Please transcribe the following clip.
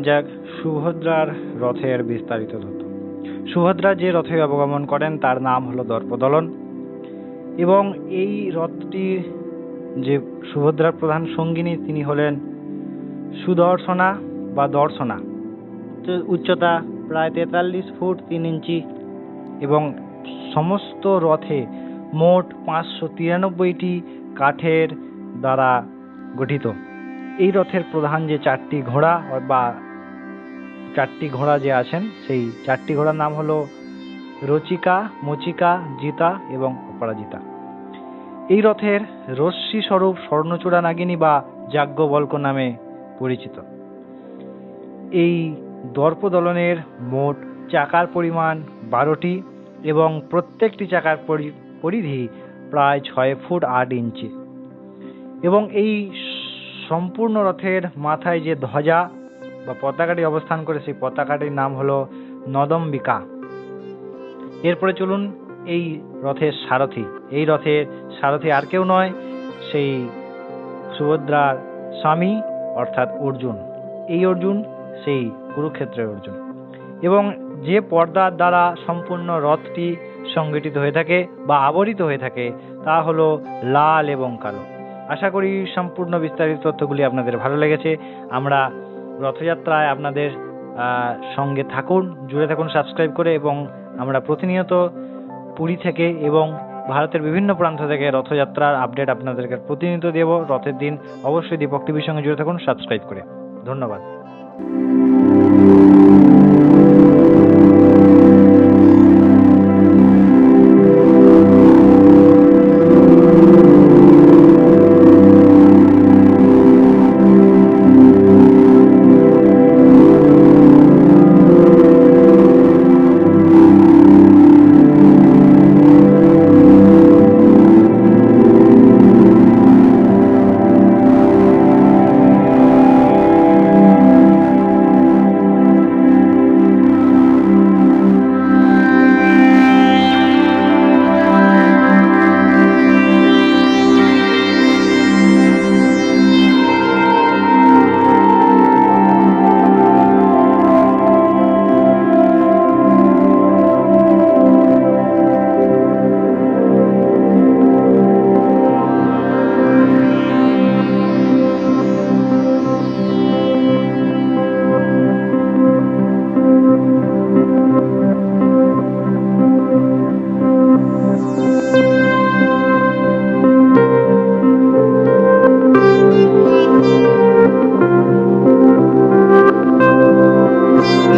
নেওয়া যাক। সুভদ্রার রথের বিস্তারিত তথ্য। সুভদ্রা যে রথে অবগমন করেন, তার নাম হলো দর্পদলন। এবং এই রথটির যে সুভদ্রার প্রধান সঙ্গিনী, তিনি হলেন সুদর্শনা বা দর্শনা। উচ্চতা প্রায় তেতাল্লিশ ফুট তিন ইঞ্চি। এবং সমস্ত রথে মোট পাঁচশো তিরানব্বইটি কাঠের দ্বারা গঠিত। এই রথের প্রধান যে চারটি ঘোড়া বা চারটি ঘোড়া যে আছেন, সেই চারটি ঘোড়ার নাম হলো রচিকা, মচিকা, জিতা এবং অপরাজিতা। এই রথের রশ্মি স্বরূপ স্বর্ণচূড়া নাগিনী বা যাজ্ঞবল্ক নামে পরিচিত। এই দর্পদলনের মোট চাকার পরিমাণ বারোটি এবং প্রত্যেকটি চাকার পরি- পরিধি প্রায় ছয় ফুট আট ইঞ্চি। এবং এই সম্পূর্ণ রথের মাথায় যে ধ্বজা বা পতাকাটি অবস্থান করে, সেই পতাকাটির নাম হলো নদম্বিকা। এরপরে চলুন এই রথের সারথি। এই রথের সারথি আর কেউ নয়, সেই সুভদ্রার স্বামী, অর্থাৎ অর্জুন। এই অর্জুন, সেই কুরুক্ষেত্রের অর্জুন। এবং যে পর্দার দ্বারা সম্পূর্ণ রথটি সংগঠিত হয়ে থাকে বা আবরিত হয়ে থাকে, তা হলো লাল এবং কালো। আশা করি সম্পূর্ণ বিস্তারিত তথ্যগুলি আপনাদের ভালো লেগেছে। আমরা রথযাত্রায় আপনাদের সঙ্গে থাকুন, জুড়ে থাকুন সাবস্ক্রাইব করে এবং আমরা প্রতিনিয়ত পুরী থেকে এবং ভারতের বিভিন্ন প্রান্ত থেকে রথযাত্রার আপডেট আপনাদেরকে প্রতিনিয়ত দেব। রথের দিন অবশ্যই দীপক টিভির সঙ্গে জুড়ে থাকুন সাবস্ক্রাইব করে। ধন্যবাদ।